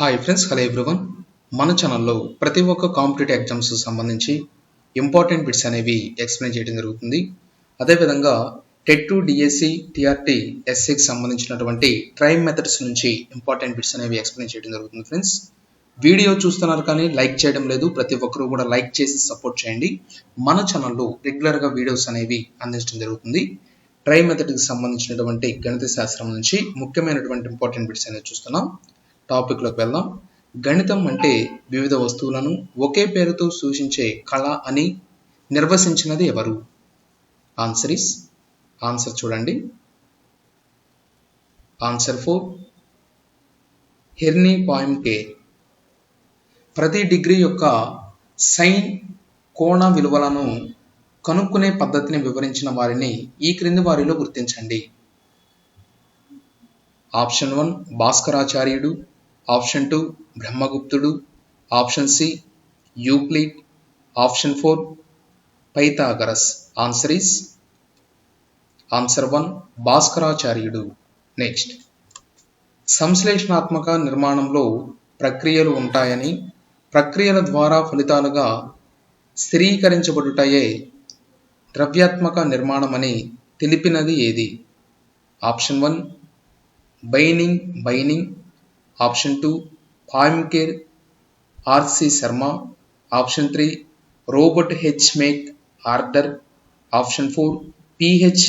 Hi friends hello everyone మన ఛానల్లో ప్రతి ఒక్క కాంపిటేటివ్ ఎగ్జామ్స్ సంబంధించి ఇంపార్టెంట్ బిట్స్ అనేవి ఎక్స్ప్లెయిన్ చేయడం జరుగుతుంది. అదేవిధంగా టెట్ టు డిఎస్సి టిఆర్టీ ఎస్సీకి సంబంధించినటువంటి ట్రైమ్ మెథడ్స్ నుంచి ఇంపార్టెంట్ బిట్స్ అనేవి ఎక్స్ప్లెయిన్ చేయడం జరుగుతుంది ఫ్రెండ్స్ వీడియో చూస్తున్నారు కానీ లైక్ చేయడం లేదు. ప్రతి ఒక్కరూ కూడా లైక్ చేసి సపోర్ట్ చేయండి. మన ఛానల్లో రెగ్యులర్గా వీడియోస్ అనేవి అందించడం జరుగుతుంది. ట్రై మెథడ్కి సంబంధించినటువంటి గణిత శాస్త్రం నుంచి ముఖ్యమైనటువంటి ఇంపార్టెంట్ బిట్స్ అనేవి చూస్తున్నాం. టాపిక్లోకి వెళ్దాం. గణితం అంటే వివిధ వస్తువులను ఒకే పేరుతో సూచించే కళ అని నిర్వచించినది ఎవరు? ఆన్సర్ ఇస్ ఆన్సర్ చూడండి. ఆన్సర్ ఫోర్ హెర్నీ పాయింటే ప్రతి డిగ్రీ యొక్క సైన్ కోణ విలువలను కనుక్కునే పద్ధతిని వివరించిన వారిని ఈ క్రింది వారిలో గుర్తించండి. ఆప్షన్ వన్ భాస్కరాచార్యుడు. Option two బ్రహ్మగుప్తుడు. Option C Euclid. Option four Pythagoras. Answer is answer one భాస్కరాచార్యుడు. Next. సంశ్లేషణాత్మక నిర్మాణంలో ప్రక్రియలు ఉంటాయని ప్రక్రియల ద్వారా ఫలితాలుగా స్థిరీకరించబడుటయే ద్రవ్యాత్మక నిర్మాణమని తెలిపినది ఏది? Option one Bining Bining. Option two Poincare RC Sharma. Option three Robert H MacArthur. Option four PH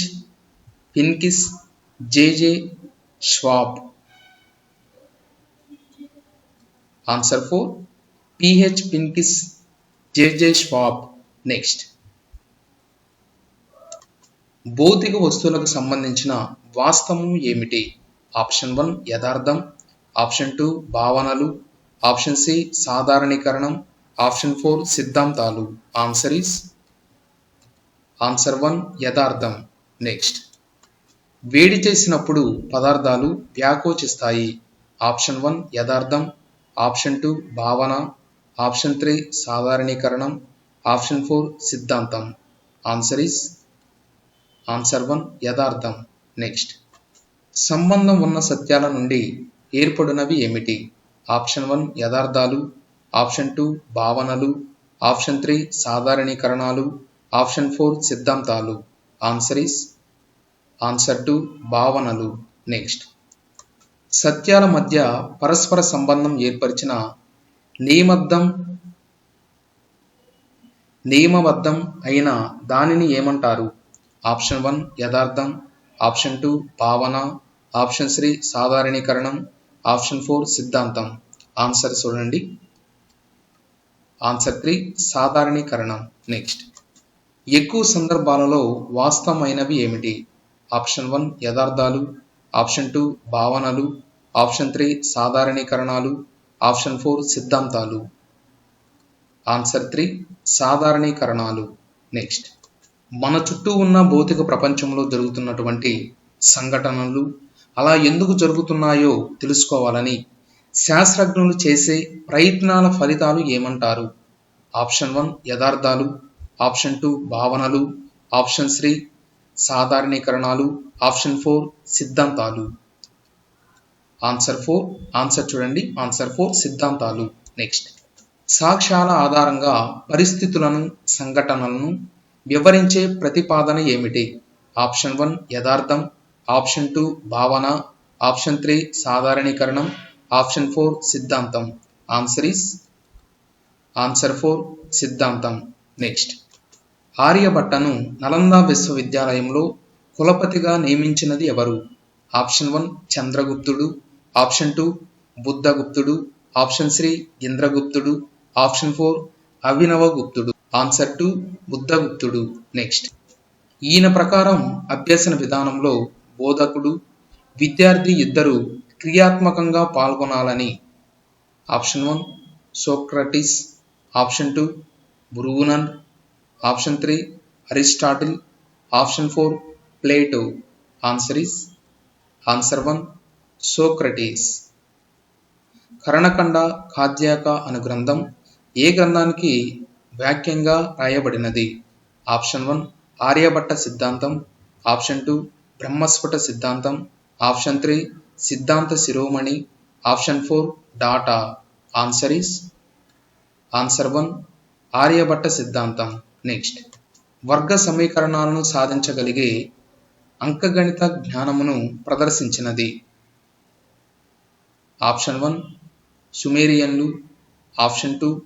Phenix JJ Schwab. Answer four PH Phenix JJ Schwab. Next. భౌతిక వస్తువులకు సంబంధించిన వాస్తవం ఏమిటి? ఆప్షన్ వన్ యథార్థం. ఆప్షన్ టూ భావనలు option C సాధారణీకరణం option four సిద్ధాంతాలు. Answer is answer one యథార్థం. నెక్స్ట్. వేడి చేసినప్పుడు పదార్థాలు వ్యాకోచిస్తాయి. ఆప్షన్ వన్ యథార్థం ఆప్షన్ టూ భావన ఆప్షన్ త్రీ సాధారణీకరణం ఆప్షన్ ఫోర్ సిద్ధాంతం. ఆన్సర్ ఈస్ ఆన్సర్ వన్ యథార్థం. నెక్స్ట్. సంబంధం ఉన్న సత్యాల నుండి ఏర్పడినవి ఏమిటి? ఆప్షన్ వన్ యథార్థాలు ఆప్షన్ టూ భావనలు ఆప్షన్ త్రీ సాధారణీకరణాలు ఆప్షన్ ఫోర్ సిద్ధాంతాలు. ఆన్సర్ ఈస్ ఆన్సర్ టు భావనలు. నెక్స్ట్. సత్యాల మధ్య పరస్పర సంబంధం ఏర్పరిచిన నియమద్దం నియమబద్ధం అయిన దానిని ఏమంటారు? ఆప్షన్ వన్ యథార్థం ఆప్షన్ టూ భావన ఆప్షన్ త్రీ సాధారణీకరణం ఆప్షన్ ఫోర్ సిద్ధాంతం. ఆన్సర్ చూడండి. ఆన్సర్ త్రీ సాధారణీకరణం. నెక్స్ట్. ఎక్కువ సందర్భాలలో వాస్తవమైనవి ఏమిటి? ఆప్షన్ వన్ యథార్థాలు ఆప్షన్ టూ భావనలు. ఆప్షన్ త్రీ సాధారణీకరణాలు. ఆప్షన్ ఫోర్ సిద్ధాంతాలు. ఆన్సర్ త్రీ సాధారణీకరణాలు. నెక్స్ట్. మన చుట్టూ ఉన్న భౌతిక ప్రపంచంలో జరుగుతున్నటువంటి సంఘటనలు అలా ఎందుకు జరుగుతున్నాయో తెలుసుకోవాలని శాస్త్రజ్ఞులు చేసే ప్రయత్నాల ఫలితాలు ఏమంటారు? ఆప్షన్ వన్ యథార్థాలు ఆప్షన్ టూ భావనలు ఆప్షన్ త్రీ సాధారణీకరణాలు ఆప్షన్ ఫోర్ సిద్ధాంతాలు. ఆన్సర్ ఫోర్ ఆన్సర్ చూడండి ఆన్సర్ ఫోర్ సిద్ధాంతాలు. నెక్స్ట్. సాక్ష్యాల ఆధారంగా పరిస్థితులను సంఘటనలను వివరించే ప్రతిపాదన ఏమిటి? ఆప్షన్ వన్ యథార్థం ఆప్షన్ టూ భావన. ఆప్షన్ త్రీ సాధారణీకరణం. ఆప్షన్ ఫోర్ సిద్ధాంతం. ఆన్సర్ ఈస్ ఆన్సర్ ఫోర్ సిద్ధాంతం. నెక్స్ట్. ఆర్యభట్టను నలంద విశ్వవిద్యాలయంలో కులపతిగా నియమించినది ఎవరు? ఆప్షన్ వన్ చంద్రగుప్తుడు. ఆప్షన్ టూ బుద్ధగుప్తుడు. ఆప్షన్ త్రీ ఇంద్రగుప్తుడు. ఆప్షన్ ఫోర్ అభినవగుప్తుడు ఆన్సర్ టు బుద్ధగుప్తుడు. నెక్స్ట్. ఈయన ప్రకారం అభ్యసన విధానంలో బోధకుడు విద్యార్థి ఇద్దరు క్రియాత్మకంగా పాల్గొనాలని. Option one Socrates. Option two బ్రూనన్. Option three Aristotle. Option four Plato. Answer is answer one Socrates. కరణకండ ఖాద్యాక అను గ్రంథం ఏ గ్రంథానికి వాక్యంగా రాయబడినది? ఆప్షన్ వన్ ఆర్యభట్ట సిద్ధాంతం. ఆప్షన్ టూ బ్రహ్మస్ఫుట సిద్ధాంతం option three Siddhanta Shiromani option four data. Answer is answer one Aryabhata సిద్ధాంతం. నెక్స్ట్ వర్గ సమీకరణాలను సాధించగలిగే అంకగణిత జ్ఞానమును ప్రదర్శించినది. ఆప్షన్ వన్ సుమేరియన్లు. ఆప్షన్ టూ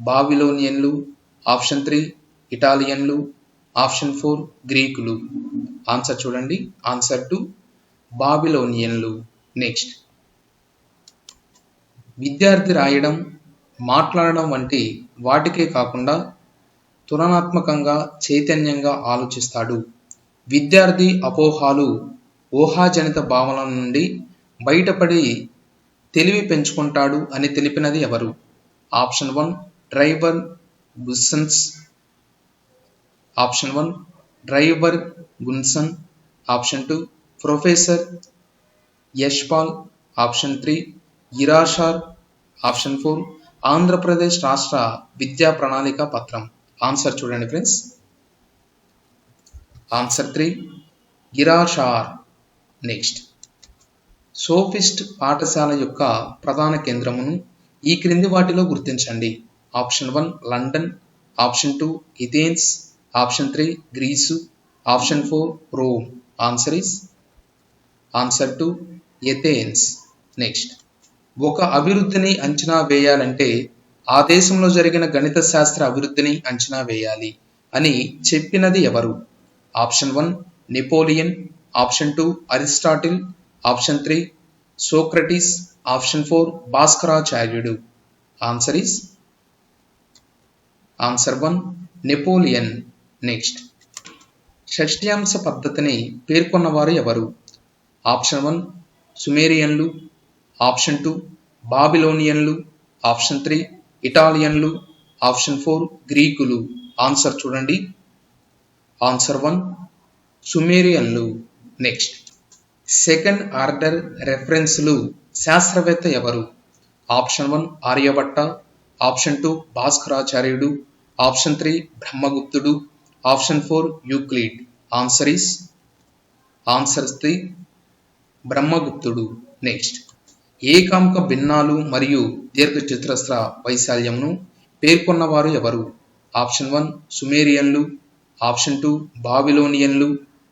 బాబిలోనియన్లు. ఆప్షన్ త్రీ ఇటాలియన్లు. ఆప్షన్ ఫోర్ గ్రీకులు. ఆన్సర్ చూడండి. ఆన్సర్ టు బాబిలోనియన్లు. నెక్స్ట్ విద్యార్థి రాయడం మాట్లాడడం వంటి వాటికే కాకుండా తులనాత్మకంగా చైతన్యంగా ఆలోచిస్తాడు. విద్యార్థి అపోహాలు ఊహాజనిత భావనల నుండి బయటపడి తెలివి పెంచుకుంటాడు అని తెలిపినది ఎవరు? ఆప్షన్ వన్ డ్రైవర్ బుస్సన్స్ ఆప్షన్ వన్ డ్రైవర్ గున్సన్. Option two professor Yashpal option three ఇరాషార్. ఆప్షన్ ఫోర్ ఆంధ్రప్రదేశ్ రాష్ట్ర విద్యా ప్రణాళిక పత్రం. ఆన్సర్ చూడండి ఫ్రెండ్స్. ఆన్సర్ త్రీ గిరాషార్ నెక్స్ట్. సోఫిస్ట్ పాఠశాల యొక్క ప్రధాన కేంద్రమును ఈ క్రింది వాటిలో గుర్తించండి. Option one London. Option two Athens option three Greece option four Rome answer is answer to ఎథేన్స్ next ఒక అభివృద్ధిని అంచనా వేయాలంటే ఆ దేశంలో జరిగిన గణిత శాస్త్ర అభివృద్ధిని అంచనా వేయాలి అని చెప్పినది ఎవరు? Option one Napoleon option two Aristotle option three Socrates option four భాస్కరాచార్యుడు answer is answer one Napoleon next షష్ట్యాంశ పద్ధతిని పేర్కొన్నవారు ఎవరు? ఆప్షన్ వన్ సుమేరియన్లు ఆప్షన్ టూ బాబిలోనియన్లు ఆప్షన్ త్రీ ఇటాలియన్లు ఆప్షన్ ఫోర్ గ్రీకులు ఆన్సర్ చూడండి. ఆన్సర్ వన్ సుమేరియన్లు నెక్స్ట్ సెకండ్ ఆర్డర్ రెఫరెన్స్లు శాస్త్రవేత్త ఎవరు? Option one Aryabhata option two భాస్కరాచార్యుడు option three బ్రహ్మగుప్తుడు option four Euclid answer is answers the బ్రహ్మగుప్తుడు next ఏకాంక భిన్నాలు మరియు దీర్ఘచతురస్ర వైశాల్యమును పేర్కొన్నవారు ఎవరు ఆప్షన్ వన్ సుమేరియన్లు ఆప్షన్ టూ బాబిలోనియన్లు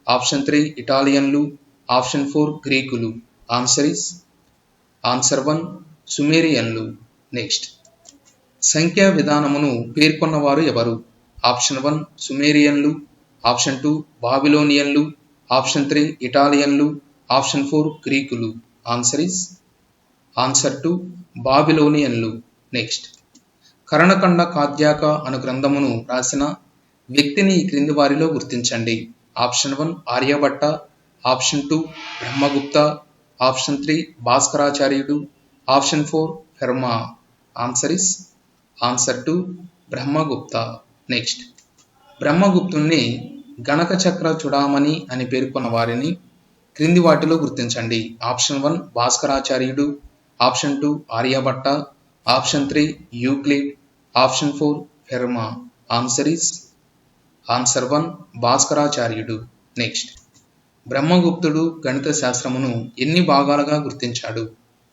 ఆప్షన్ త్రీ ఇటాలియన్లు ఆప్షన్ ఫోర్ గ్రీకులు ఆన్సర్ ఇస్ ఆన్సర్ వన్ సుమేరియన్లు నెక్స్ట్ సంఖ్యా విధానమును పేర్కొన్నవారు ఎవరు ఆప్షన్ వన్ సుమేరియన్లు ఆప్షన్ టూ బాబిలోనియన్లు ఆప్షన్ త్రీ ఇటాలియన్లు ఆప్షన్ ఫోర్ గ్రీకులు. ఆన్సర్ ఇస్ ఆన్సర్ టు బాబిలోనియన్లు. నెక్స్ట్ కరణకండ కాద్యాక అను గ్రంథమును రాసిన వ్యక్తిని క్రింది వారిలో గుర్తించండి. Option one Aryabhata option two Brahmagupta option three భాస్కరాచార్యుడు option four Fermat answer is answer two Brahmagupta. Next బ్రహ్మగుప్తుణ్ణి గణక చక్ర చూడామణి అని పేర్కొన్న వారిని క్రింది వాటిలో గుర్తించండి. Option one భాస్కరాచార్యుడు option two Aryabhata option three Euclid option four Fermat answer is answer one భాస్కరాచార్యుడు. Next బ్రహ్మగుప్తుడు గణిత శాస్త్రమును ఎన్ని భాగాలుగా గుర్తించాడు?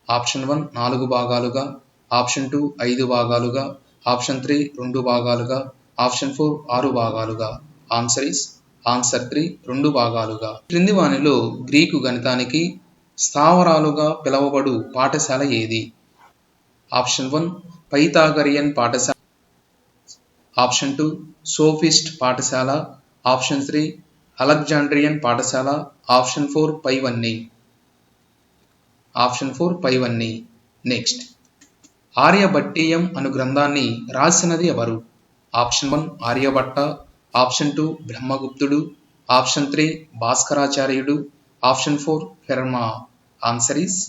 ఆప్షన్ వన్ నాలుగు భాగాలుగా ఆప్షన్ టూ ఐదు భాగాలుగా ఆప్షన్ త్రీ రెండు భాగాలుగా ఆప్షన్ ఫోర్ ఆరు భాగాలుగా. ఆన్సర్ ఇస్ ఆన్సర్ త్రీ రెండు భాగాలుగా. క్రింది వానిలో గ్రీకు గణితానికి స్థావరాలుగా పిలువబడు పాఠశాల ఏది? ఆప్షన్ వన్ పైతాగరియన్ పాఠశాల. ఆప్షన్ టూ సోఫిస్ట్ పాఠశాల. ఆప్షన్ త్రీ అలెగ్జాండ్రియన్ పాఠశాల. ఆప్షన్ ఫోర్ పైవన్నీ. ఆప్షన్ ఫోర్ పైవన్నీ. నెక్స్ట్ ఆర్యభట్టీయం అను గ్రంథాన్ని రాసినది ఎవరు? Option one Aryabhatta option two బ్రహ్మగుప్తుడు option three భాస్కరాచార్యుడు option four Fermat answer is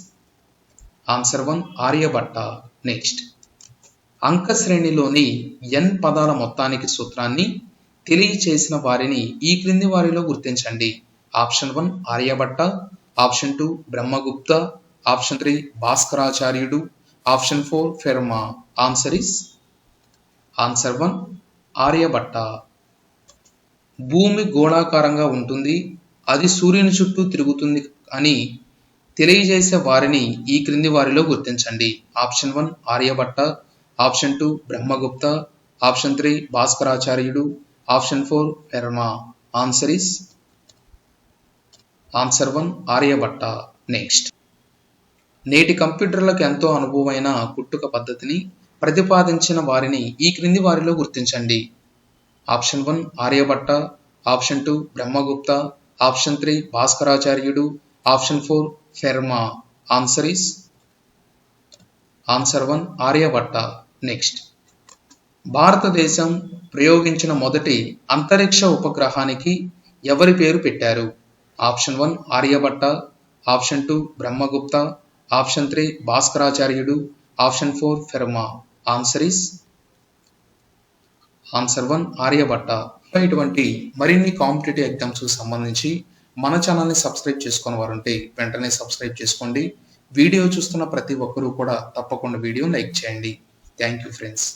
answer one Aryabhatta next అంక శ్రేణిలోని ఎన్ పదాల మొత్తానికి సూత్రాన్ని తెలియచేసిన వారిని ఈ క్రింది వారిలో గుర్తించండి. Option one Aryabhatta option two Brahmagupta option three భాస్కరాచార్యుడు option four Fermat answer is answer one Aryabhatta భూమి గోళాకారంగా ఉంటుంది. అది సూర్యుని చుట్టూ తిరుగుతుంది అని తెలియజేసే వారిని ఈ క్రింది వారిలో గుర్తించండి. Option one Aryabhatta option two Brahmagupta option three భాస్కరాచార్యుడు option four Fermat answer is answer one Aryabhatta next నేటి కంప్యూటర్లకు ఎంతో అనుభవమైన పుట్టుక పద్ధతిని ప్రతిపాదించిన వారిని ఈ క్రింది వారిలో గుర్తించండి. Option one Aryabhata option two Brahmagupta option three భాస్కరాచార్యుడు option four Fermat. Answer is answer one Aryabhata next. భారతదేశం ప్రయోగించిన మొదటి అంతరిక్ష ఉపగ్రహానికి ఎవరి పేరు పెట్టారు? Option one Aryabhata option two Brahmagupta option three భాస్కరాచార్యుడు option four Fermat. Answer is answer one Aryabhata ఇటువంటి మరిన్ని కాంపిటేటివ్ ఎగ్జామ్స్ సంబంధించి మన ఛానల్ని సబ్స్క్రైబ్ చేసుకుని వారు ఉంటే వెంటనే సబ్స్క్రైబ్ చేసుకోండి. వీడియో చూస్తున్న ప్రతి ఒక్కరూ కూడా తప్పకుండా వీడియో లైక్ చేయండి. Thank you friends